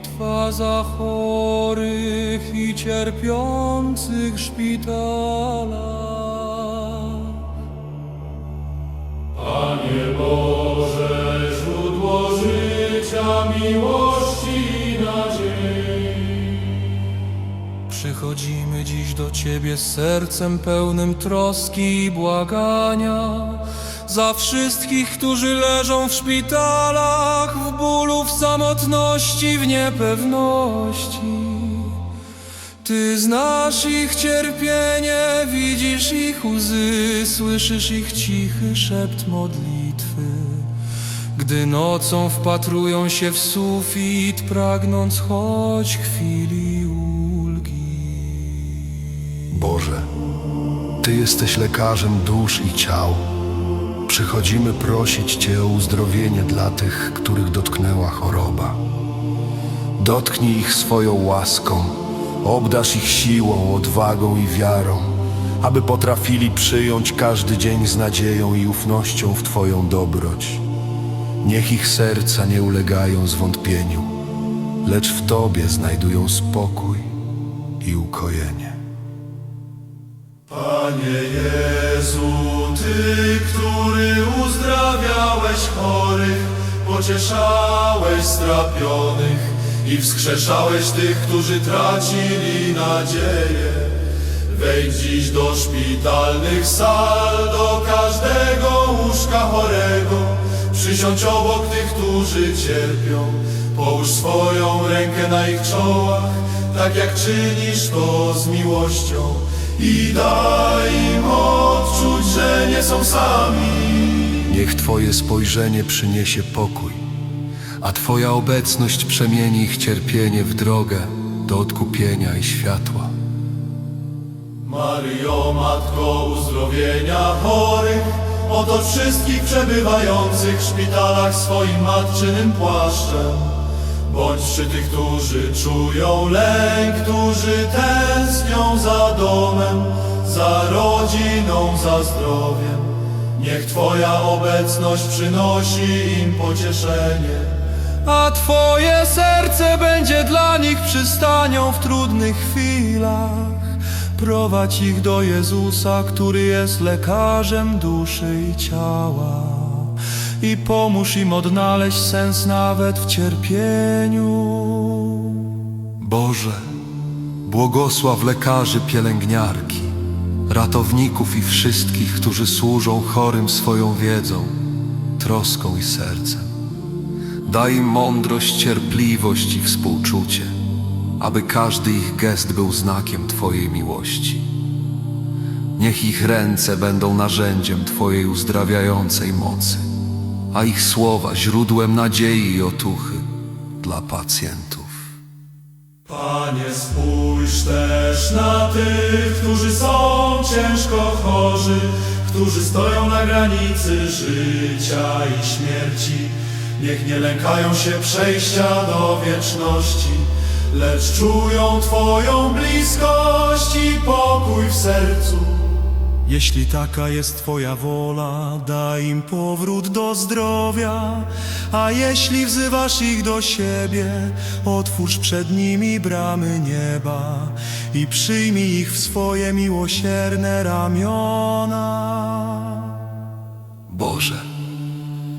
Modlitwa za chorych i cierpiących w szpitalach. Panie Boże, źródło życia, miłości i nadziei. Przychodzimy dziś do Ciebie z sercem pełnym troski i błagania za wszystkich, którzy leżą w szpitalach, w bólu, w samotności, w niepewności. Ty znasz ich cierpienie, widzisz ich łzy, słyszysz ich cichy szept modlitwy. Gdy nocą wpatrują się w sufit, pragnąc choć chwili ulgi. Boże, Ty jesteś lekarzem dusz i ciał. Przychodzimy prosić Cię o uzdrowienie dla tych, których dotknęła choroba. Dotknij ich swoją łaską, obdarz ich siłą, odwagą i wiarą, aby potrafili przyjąć każdy dzień z nadzieją i ufnością w Twoją dobroć. Niech ich serca nie ulegają zwątpieniu, lecz w Tobie znajdują spokój i ukojenie. Panie Jezu, Ty, który uzdrawiałeś chorych, pocieszałeś strapionych i wskrzeszałeś tych, którzy tracili nadzieję. Wejdź dziś do szpitalnych sal, do każdego łóżka chorego. Przysiądź obok tych, którzy cierpią. Połóż swoją rękę na ich czołach, tak jak czynisz to z miłością. I daj im odczuć, że nie są sami. Niech Twoje spojrzenie przyniesie pokój, a Twoja obecność przemieni ich cierpienie w drogę do odkupienia i światła. Maryjo, Matko uzdrowienia chorych, otocz wszystkich przebywających w szpitalach swoim matczynym płaszczem. Bądź przy tych, którzy czują lęk, którzy tęsknią za domem, za rodziną, za zdrowiem. Niech Twoja obecność przynosi im pocieszenie. A Twoje serce będzie dla nich przystanią w trudnych chwilach. Prowadź ich do Jezusa, który jest lekarzem duszy i ciała. I pomóż im odnaleźć sens nawet w cierpieniu. Boże, błogosław lekarzy pielęgniarki, ratowników i wszystkich, którzy służą chorym swoją wiedzą, troską i sercem. Daj im mądrość, cierpliwość i współczucie, aby każdy ich gest był znakiem Twojej miłości. Niech ich ręce będą narzędziem Twojej uzdrawiającej mocy, a ich słowa źródłem nadziei i otuchy dla pacjentów. Panie, spójrz też na tych, którzy są ciężko chorzy, którzy stoją na granicy życia i śmierci. Niech nie lękają się przejścia do wieczności, lecz czują Twoją bliskość i pokój w sercu. Jeśli taka jest Twoja wola, daj im powrót do zdrowia. A jeśli wzywasz ich do siebie, otwórz przed nimi bramy nieba i przyjmij ich w swoje miłosierne ramiona. Boże,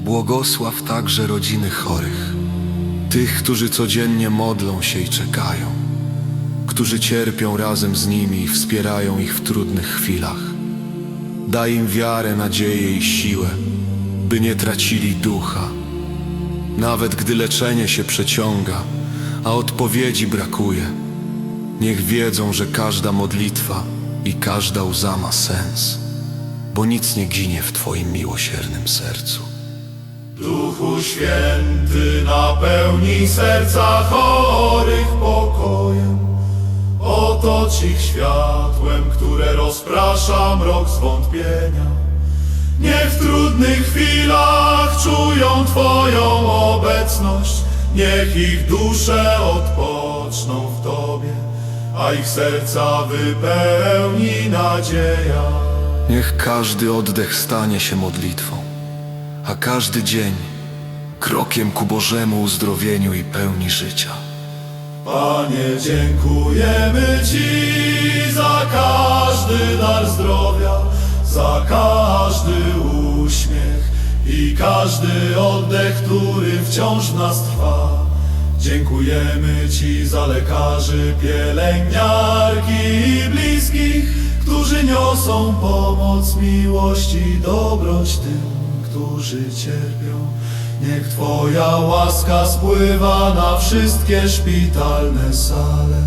błogosław także rodziny chorych, tych, którzy codziennie modlą się i czekają, którzy cierpią razem z nimi i wspierają ich w trudnych chwilach. Daj im wiarę, nadzieję i siłę, by nie tracili ducha, nawet gdy leczenie się przeciąga, a odpowiedzi brakuje. Niech wiedzą, że każda modlitwa i każda łza ma sens bo nic nie ginie w Twoim miłosiernym sercu. Duchu Święty, napełnij serca chorych pokojem. Otocz ich światłem, które rozprasza mrok zwątpienia. Niech w trudnych chwilach czują Twoją obecność. Niech ich dusze odpoczną w Tobie, a ich serca wypełni nadzieja. Niech każdy oddech stanie się modlitwą, a każdy dzień krokiem ku Bożemu uzdrowieniu i pełni życia. Panie, dziękujemy Ci za każdy dar zdrowia, za każdy uśmiech i każdy oddech, który wciąż nas trwa. Dziękujemy Ci za lekarzy, pielęgniarki i bliskich, którzy niosą pomoc, miłość i dobroć tym, którzy cierpią. Niech Twoja łaska spływa na wszystkie szpitalne sale.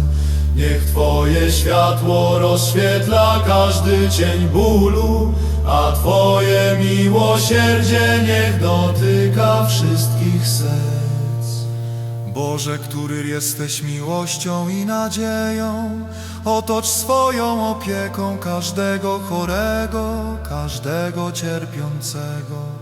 Niech Twoje światło rozświetla każdy cień bólu, a Twoje miłosierdzie niech dotyka wszystkich serc. Boże, który jesteś miłością i nadzieją, otocz swoją opieką każdego chorego, każdego cierpiącego,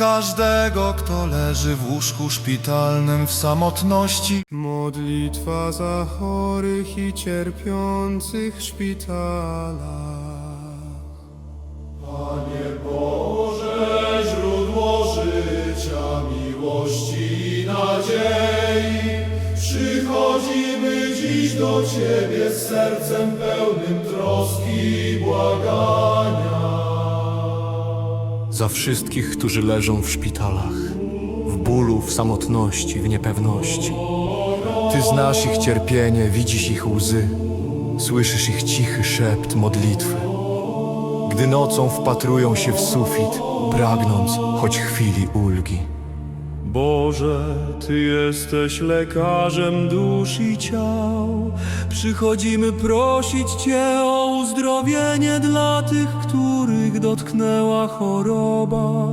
każdego, kto leży w łóżku szpitalnym w samotności. Modlitwa za chorych i cierpiących w szpitalach. Panie Boże, źródło życia, miłości i nadziei, przychodzimy dziś do Ciebie z sercem pełnym troski i błagania. Za wszystkich, którzy leżą w szpitalach, w bólu, w samotności, w niepewności. Ty znasz ich cierpienie, widzisz ich łzy, słyszysz ich cichy szept modlitwy. Gdy nocą wpatrują się w sufit, pragnąc choć chwili ulgi. Boże, Ty jesteś lekarzem dusz i ciał. Przychodzimy prosić Cię o uzdrowienie dla tych, których dotknęła choroba.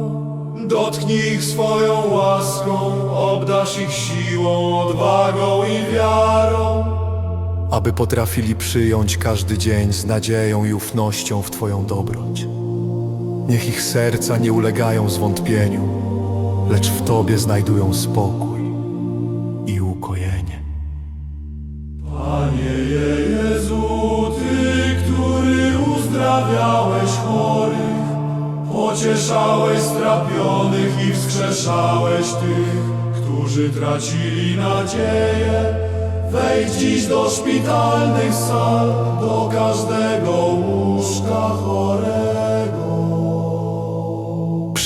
Dotknij ich swoją łaską, obdasz ich siłą, odwagą i wiarą. aby potrafili przyjąć każdy dzień z nadzieją i ufnością w Twoją dobroć. Niech ich serca nie ulegają zwątpieniu, lecz w Tobie znajdują spokój i ukojenie. Panie Jezu, Ty, który uzdrawiałeś chorych, pocieszałeś strapionych i wskrzeszałeś tych, którzy tracili nadzieję. Wejdź dziś do szpitalnych sal, do każdego łóżka chorego.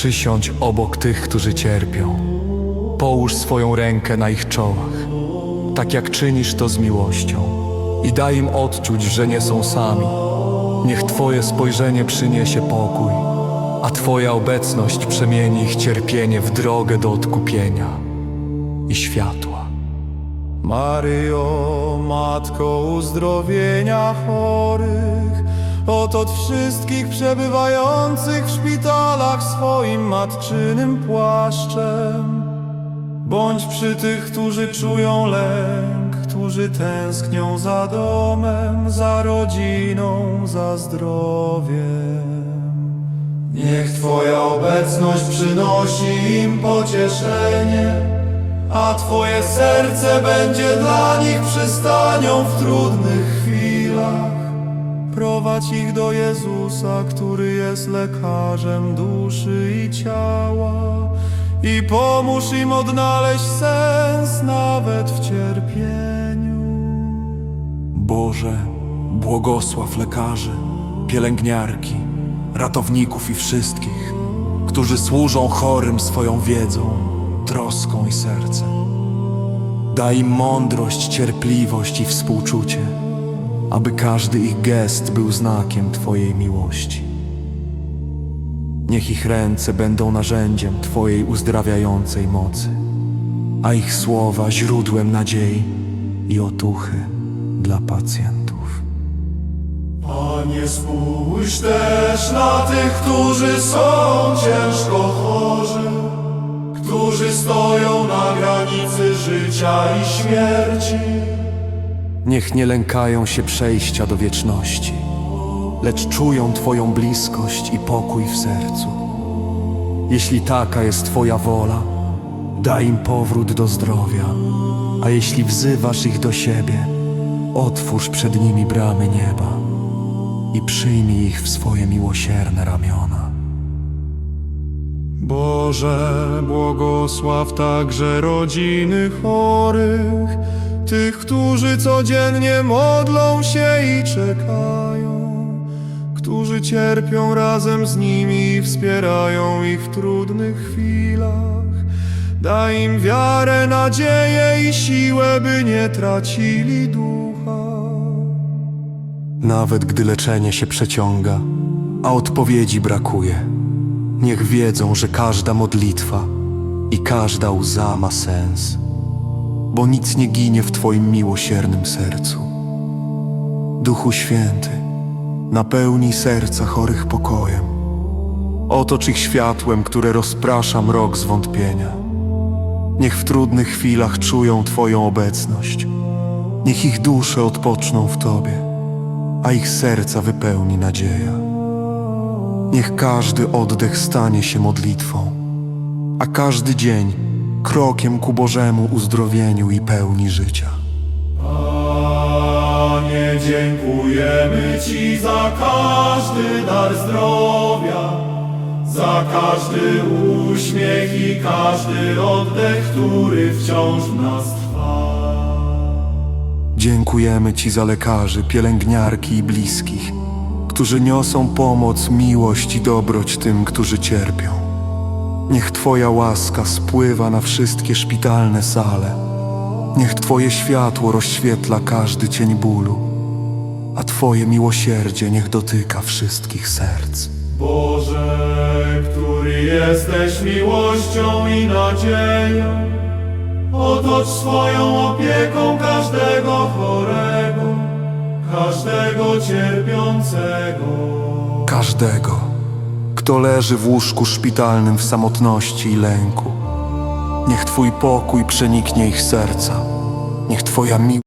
Przysiądź obok tych, którzy cierpią. Połóż swoją rękę na ich czołach, tak jak czynisz to z miłością. I daj im odczuć, że nie są sami. Niech Twoje spojrzenie przyniesie pokój, a Twoja obecność przemieni ich cierpienie w drogę do odkupienia i światła. Maryjo, Matko uzdrowienia chorych, otocz wszystkich przebywających w szpitalach swoim matczynym płaszczem. Bądź przy tych, którzy czują lęk, którzy tęsknią za domem, za rodziną, za zdrowiem. Niech Twoja obecność przynosi im pocieszenie, a Twoje serce będzie dla nich przystanią w trudnych chwilach. Prowadź ich do Jezusa, który jest lekarzem duszy i ciała i pomóż im odnaleźć sens nawet w cierpieniu. Boże, błogosław lekarzy, pielęgniarki, ratowników i wszystkich, którzy służą chorym swoją wiedzą, troską i sercem. Daj im mądrość, cierpliwość i współczucie, aby każdy ich gest był znakiem Twojej miłości. Niech ich ręce będą narzędziem Twojej uzdrawiającej mocy, a ich słowa źródłem nadziei i otuchy dla pacjentów. Panie, spójrz też na tych, którzy są ciężko chorzy, którzy stoją na granicy życia i śmierci. Niech nie lękają się przejścia do wieczności, lecz czują Twoją bliskość i pokój w sercu. Jeśli taka jest Twoja wola, daj im powrót do zdrowia, a jeśli wzywasz ich do siebie, otwórz przed nimi bramy nieba i przyjmij ich w swoje miłosierne ramiona. Boże, błogosław także rodziny chorych, tych, którzy codziennie modlą się i czekają, którzy cierpią razem z nimi i wspierają ich w trudnych chwilach. Daj im wiarę, nadzieję i siłę, by nie tracili ducha. Nawet gdy leczenie się przeciąga, a odpowiedzi brakuje, niech wiedzą, że każda modlitwa i każda łza ma sens, bo nic nie ginie w Twoim miłosiernym sercu. Duchu Święty, napełnij serca chorych pokojem. Otocz ich światłem, które rozprasza mrok zwątpienia. Niech w trudnych chwilach czują Twoją obecność. Niech ich dusze odpoczną w Tobie, a ich serca wypełni nadzieja. Niech każdy oddech stanie się modlitwą, a każdy dzień krokiem ku Bożemu uzdrowieniu i pełni życia. Panie, dziękujemy Ci za każdy dar zdrowia, za każdy uśmiech i każdy oddech, który wciąż w nas trwa. Dziękujemy Ci za lekarzy, pielęgniarki i bliskich, którzy niosą pomoc, miłość i dobroć tym, którzy cierpią. Niech Twoja łaska spływa na wszystkie szpitalne sale. Niech Twoje światło rozświetla każdy cień bólu, a Twoje miłosierdzie niech dotyka wszystkich serc. Boże, który jesteś miłością i nadzieją, otocz swoją opieką każdego chorego, każdego cierpiącego. Każdego, kto leży w łóżku szpitalnym w samotności i lęku. Niech Twój pokój przeniknie ich serca. Niech Twoja miłość